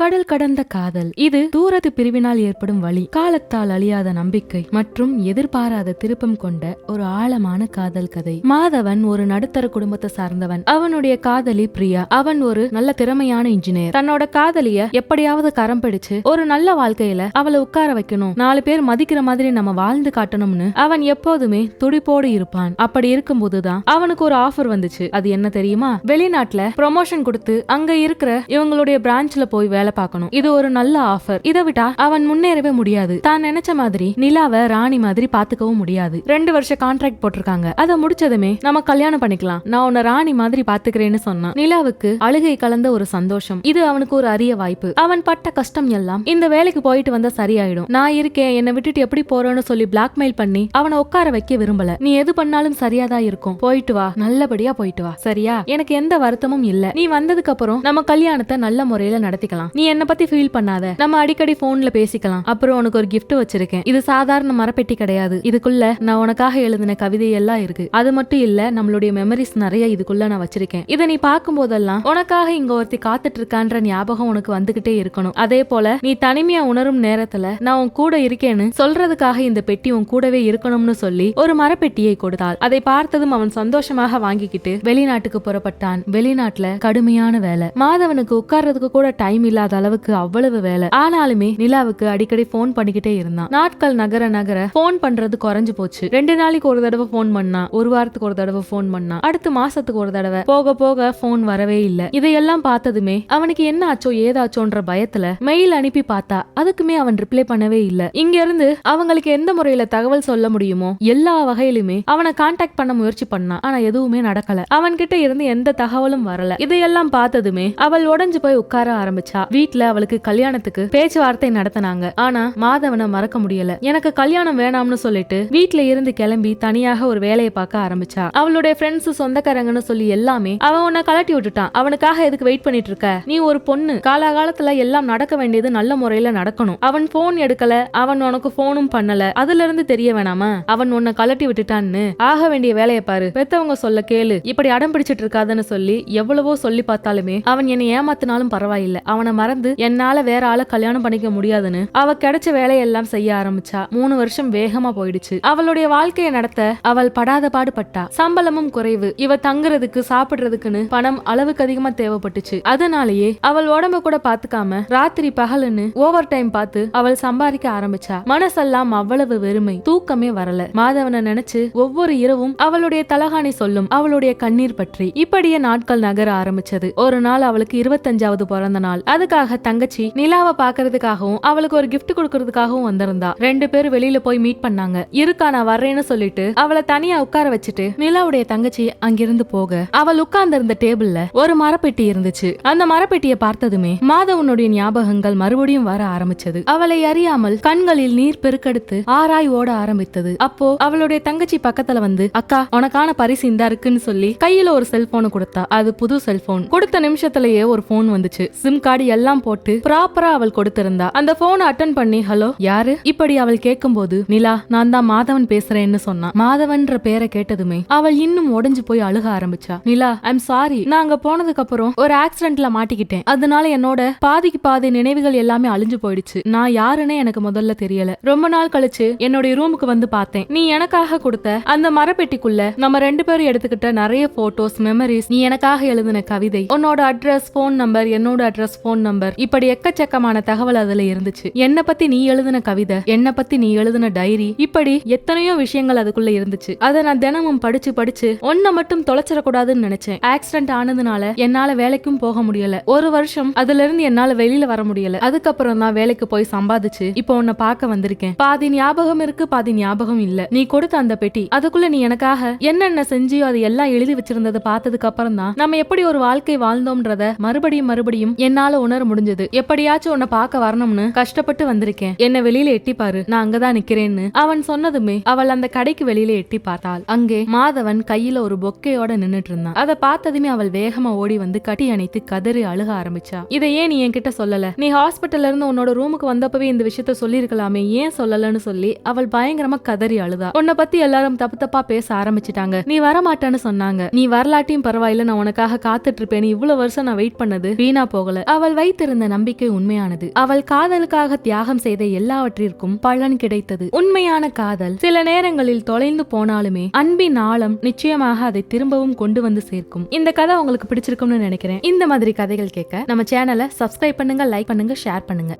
கடல் கடந்த காதல். இது தூரத்து பிரிவினால் ஏற்படும் வழி காலத்தால் அழியாத நம்பிக்கை மற்றும் எதிர்பாராத திருப்பம் கொண்ட ஒரு ஆழமான காதல் கதை. மாதவன் ஒரு நடுத்தர குடும்பத்தை சார்ந்தவன். அவனுடைய காதலி பிரியா. அவன் ஒரு நல்ல திறமையான இன்ஜினியர் தன்னோட காதலிய எப்படியாவது கரம் பிடிச்சு ஒரு நல்ல வாழ்க்கையில அவளை உட்கார வைக்கணும். நாலு பேர் மதிக்கிற மாதிரி நம்ம வாழ்ந்து காட்டணும்னு அவன் எப்போதுமே துடிப்போடு இருப்பான். அப்படி இருக்கும்போதுதான் அவனுக்கு ஒரு ஆஃபர் வந்துச்சு. அது என்ன தெரியுமா? வெளிநாட்டுல ப்ரொமோஷன் கொடுத்து அங்க இருக்கிற இவங்களுடைய பிரான்ச்ல போய் வேலை பார்க்கணும். இது ஒரு நல்ல ஆஃபர் இதை விட்டா அவன் முன்னேறவே முடியாது. தான் நினைச்ச மாதிரி நிலாவை ராணி மாதிரி பாத்துக்கவும் முடியாது. ரெண்டு வருஷம் கான்ட்ராக்ட் போட்டிருக்காங்க. அதை முடிச்சதுமே நம்ம கல்யாணம் பண்ணிக்கலாம். நான் உன்னை ராணி மாதிரி பாத்துக்கிறேன்னு சொன்னான். நிலாவுக்கு அழுகை கலந்த ஒரு சந்தோஷம். இது அவனுக்கு ஒரு அரிய வாய்ப்பு. அவன் பட்ட கஷ்டம் எல்லாம் இந்த வேலைக்கு போயிட்டு வந்தா சரியாயிடும். நான் இருக்கேன். என்னை விட்டுட்டு எப்படி போறேன்னு சொல்லி பிளாக்மெயில் பண்ணி அவனை உட்கார வைக்க விரும்பல. நீ எது பண்ணாலும் சரியாதான் இருக்கும். போயிட்டு வா. நல்லபடியா போயிட்டு வா. சரியா? எனக்கு எந்த வருத்தமும் இல்ல. நீ வந்ததுக்கு அப்புறம் நம்ம கல்யாணத்தை நல்ல முறையில நடத்திக்கலாம். நீ என்ன பத்தி ஃபீல் பண்ணாத. நம்ம அடிக்கடி போன்ல பேசிக்கலாம். அப்புறம் உனக்கு ஒரு கிஃப்ட் வச்சிருக்கேன். இது சாதாரண மரப்பெட்டி கிடையாது. இதுக்குள்ள நான் உனக்காக எழுதின கவிதை எல்லாம் இருக்கு. அது மட்டும் இல்ல நம்மளுடைய மெமரிஸ் நிறைய இதுக்குள்ள நான் வச்சிருக்கேன். இதை நீ பார்க்கும் போதெல்லாம் உனக்காக இங்க ஒருத்தி காத்துட்டு இருக்கான்ற ஞாபகம் உனக்கு வந்துகிட்டே இருக்கணும். அதே போல நீ தனிமையா உணரும் நேரத்துல நான் உன் கூட இருக்கேன்னு சொல்றதுக்காக இந்த பெட்டி உன் கூடவே இருக்கணும்னு சொல்லி ஒரு மரப்பெட்டியை கொடுத்தாள். அதை பார்த்ததும் அவன் சந்தோஷமாக வாங்கிக்கிட்டு வெளிநாட்டுக்கு புறப்பட்டான். வெளிநாட்டுல கடுமையான வேலை. மாதவனுக்கு உட்கார்றதுக்கு கூட டைம் இல்லாத அளவுக்கு அவ்வளவு வேலை. ஆனாலுமே நிலாவுக்கு அடிக்கடி போன் பண்ணிக்கிட்டே இருந்தான். நாட்கள் நகர நகர போன் பண்றது குறைஞ்சு போச்சு. ரெண்டு நாளைக்கு ஒரு தடவை போன் பண்ணா ஒரு வாரத்துக்கு ஒரு தடவை போன் பண்ணா அடுத்து மாசத்துக்கு ஒரு தடவை போக போக போன் வரவே இல்ல. இதையெல்லாம் பார்த்ததுமே அவனுக்கு என்ன ஆச்சோ ஏதாச்சோன்ற பயத்துல மெயில் அனுப்பி பார்த்தா அதுக்குமே அவன் ரிப்ளை பண்ணவே இல்ல. இங்க இருந்து அவங்களுக்கு எந்த முறையில தகவல் சொல்ல முடியுமோ எல்லா வகையிலுமே அவனை காண்டாக்ட் பண்ண முயற்சி பண்ணான். ஆனா எதுவுமே நடக்கல. அவன்கிட்ட இருந்து எந்த தகவலும் வரல. இதையெல்லாம் பார்த்ததுமே அவள் உடஞ்சு போய் உட்கார ஆரம்பிச்சா. வீட்ல அவளுக்கு கல்யாணத்துக்கு பேச்சுவார்த்தை நடத்தினாங்க. ஆனா மாதவனை மறக்க முடியல. எனக்கு கல்யாணம் வேணாம்னு சொல்லிட்டு வீட்ல இருந்து கிளம்பி தனியாக ஒரு வேலையை பார்க்க ஆரம்பிச்சா. அவளுடைய ஃப்ரெண்ட்ஸ் சொந்தக்காரங்கன்னு சொல்லி எல்லாமே அவன் உன்னை கலட்டி விட்டுட்டான். அவனுக்காக எதுக்கு வெயிட் பண்ணிட்டு இருக்க? நீ ஒரு பொண்ணு. காலாகாலத்துல எல்லாம் நடக்க வேண்டியது நல்ல முறையில நடக்கணும். அவன் போன் எடுக்கல. அவன் உனக்கு போனும் பண்ணல. அதுல இருந்து தெரிய வேணாமா? அவன் உன்னை கலட்டி விட்டுட்டான்னு. ஆக வேண்டிய வேலையை பாரு. பெத்தவங்க சொல்ல கேளு. இப்படி அடம் பிடிச்சிட்டு இருக்காதுன்னு சொல்லி எவ்வளவோ சொல்லி பார்த்தாலுமே அவன் என்னை ஏமாத்தினாலும் பரவாயில்ல. அவனை மறந்து என்னால வேற ஆளை கல்யாணம் பண்ணிக்க முடியாதுன்னு அவ கிடைச்ச வேலையெல்லாம் செய்ய ஆரம்பிச்சா. மூணு வருஷம் வேகமா போயிடுச்சு. அவளுடைய வாழ்க்கையை நடத்த அவள் படாத பாடுபட்டா. சம்பளமும் குறைவு. இவ தங்குறதுக்கு சாப்பிடுறதுக்குன்னு பணம் அளவுக்கு அதிகமா தேவைப்பட்டுச்சு. அதனாலேயே அவள் உடம்ப கூட பாத்துக்காம ராத்திரி பகலுன்னு ஓவர் டைம் பார்த்து அவள் சம்பாதிக்க ஆரம்பிச்சா. மனசெல்லாம் அவ்வளவு வெறுமை. தூக்கமே வரல. மாதவனை நினைச்சு ஒவ்வொரு இரவும் அவளுடைய தலகாணி சொல்லும் அவளுடைய கண்ணீர் பற்றி. இப்படியே நாட்கள் நகர ஆரம்பிச்சது. ஒரு நாள் அவளுக்கு இருபத்தஞ்சாவது பிறந்த நாள். அதுக்கு அதுக்காக தங்கச்சி நிலாவை பாக்குறதுக்காகவும் அவளுக்கு ஒரு கிஃப்ட் கொடுக்கறதுக்காகவும் வந்திருந்தா. ரெண்டு பேரும் வெளியில போய் மீட் பண்ணாங்க. இருக்கா நான் வர்றேன்னு சொல்லிட்டு அவளை தனியா உட்கார வச்சுட்டு நிலாவுடைய தங்கச்சி அங்கிருந்து போக. அவள் உட்கார்ந்து இருந்த டேபிள்ல ஒரு மரப்பெட்டி இருந்துச்சு. அந்த மரப்பெட்டியை பார்த்ததுமே மாதவனுடைய ஞாபகங்கள் மறுபடியும் வர ஆரம்பிச்சது. அவளை அறியாமல் கண்களில் நீர் பெருக்கெடுத்து ஆராய் ஓட ஆரம்பித்தது. அப்போ அவளுடைய தங்கச்சி பக்கத்துல வந்து அக்கா உனக்கான பரிசு இந்தா இருக்குன்னு சொல்லி கையில ஒரு செல்போன் கொடுத்தா. அது புது செல்போன் கொடுத்த நிமிஷத்திலேயே ஒரு போன் வந்துச்சு. சிம் கார்டு எல்லாம் போட்டு ப்ராப்பரா அவள் கொடுத்திருந்தா. அந்த போனை அட்டன் பண்ணி ஹலோ யாரு? இப்படி அவள் கேட்கும்போது நிலா நான் தான் மாதவன் பேசுறேன்னு சொன்னா மாதவன்ற பேரை கேட்டதுமே அவள் இன்னும் உடஞ்சு போய் அழுக ஆரம்பிச்சா. நிலா ஐம் சாரி நான் அங்க போனதுக்கு அப்புறம் ஒரு ஆக்சிடென்ட்ல மாட்டிக்கிட்டேன். அதனால என்னோட பாதிக்கு பாதி நினைவுகள் எல்லாமே அழிஞ்சு போயிடுச்சு. நான் யாருன்னே எனக்கு முதல்ல தெரியல. ரொம்ப நாள் கழிச்சு என்னுடைய ரூமுக்கு வந்து பார்த்தேன். நீ எனக்காக கொடுத்த அந்த மரப்பெட்டிக்குள்ள நம்ம ரெண்டு பேரும் எடுத்துக்கிட்ட நிறைய போட்டோஸ் மெமரிஸ் நீ எனக்காக எழுதின கவிதை உன்னோட அட்ரஸ் போன் நம்பர் என்னோட அட்ரஸ் போன் நம்பர் இப்படி எக்கச்சக்கமான தகவல் அதுல இருந்துச்சு. என்ன பத்தி நீ எழுதின கவிதை என்ன பத்தி நீ எழுதின டைரி இப்படி எத்தனையோ விஷயங்கள் அதுக்குள்ள இருந்துச்சு. அதை நான் தினமும் படிச்சு படிச்சு ஒன்ன மட்டும் தொலைச்சிடக்கூடாதுன்னு நினைச்சேன். ஆக்சிடென்ட் ஆனதுனால என்னால வேலைக்கும் போக முடியல. ஒரு வருஷம் அதுல இருந்து என்னால வெளியில வர முடியல. அதுக்கப்புறம் தான் வேலைக்கு போய் சம்பாதிச்சு இப்போ உன்னை பார்க்க வந்திருக்கேன். பாதி ஞாபகம் இருக்கு பாதி ஞாபகம் இல்ல. நீ கொடுத்த அந்த பெட்டி அதுக்குள்ள நீ எனக்காக என்னென்ன செஞ்சியோ அது எல்லாம் எழுதி வச்சிருந்ததை பார்த்ததுக்கு அப்புறம் தான் நம்ம எப்படி ஒரு வாழ்க்கை வாழ்ந்தோம்ன்றத மறுபடியும் மறுபடியும் என்னால உணர் முடிஞ்சது. எப்படியாச்சும் உன்னை பார்க்க வரணும்னு கஷ்டப்பட்டு வந்திருக்கேன். என்ன வெளியில எட்டி பாரு நான் அங்கதான் நிக்கிறேன்னு. அவன் சொன்னதுமே அவள் அந்த கடைக்கு வெளியில எட்டி பார்த்தாள். அங்கே மாதவன் கையில ஒரு பொக்கையோட நின்னுட்டு இருந்தான். அதை பார்த்ததுமே அவள் வேகமா ஓடி வந்து கட்டி அணைத்து கதறி அழுக ஆரம்பிச்சா. இதை ஏன் நீ என்கிட்ட சொல்லல? நீ ஹாஸ்பிட்டல்ல இருந்து உன்னோட ரூமுக்கு வந்தப்பவே இந்த விஷயத்த சொல்லிருக்கலாமே ஏன் சொல்லலன்னு சொல்லி அவள் பயங்கரமா கதறி அழுதா. உன்னை பத்தி எல்லாரும் தப்பு தப்பா பேச ஆரம்பிச்சிட்டாங்க. நீ வரமாட்டேன்னு சொன்னாங்க. நீ வரலாட்டியும் பரவாயில்ல. நான் உனக்காக காத்துட்டு இருப்பேன். இவ்வளவு வருஷம் நான் வெயிட் பண்ணது வீணா போகல. அவள் வைத்திருந்த நம்பிக்கை உண்மையானது. அவள் காதலுக்காக தியாகம் செய்த எல்லாவற்றிற்கும் பலன் கிடைத்தது. உண்மையான காதல் சில நேரங்களில் தொலைந்து போனாலுமே அன்பின் ஆழம் நிச்சயமாக அதை திரும்பவும் கொண்டு வந்து சேர்க்கும். இந்த கதை உங்களுக்கு பிடிச்சிருக்கும்னு நினைக்கிறேன். இந்த மாதிரி கதைகள் கேட்க நம்ம சேனலை சப்ஸ்கிரைப் பண்ணுங்க லைக் பண்ணுங்க ஷேர் பண்ணுங்க.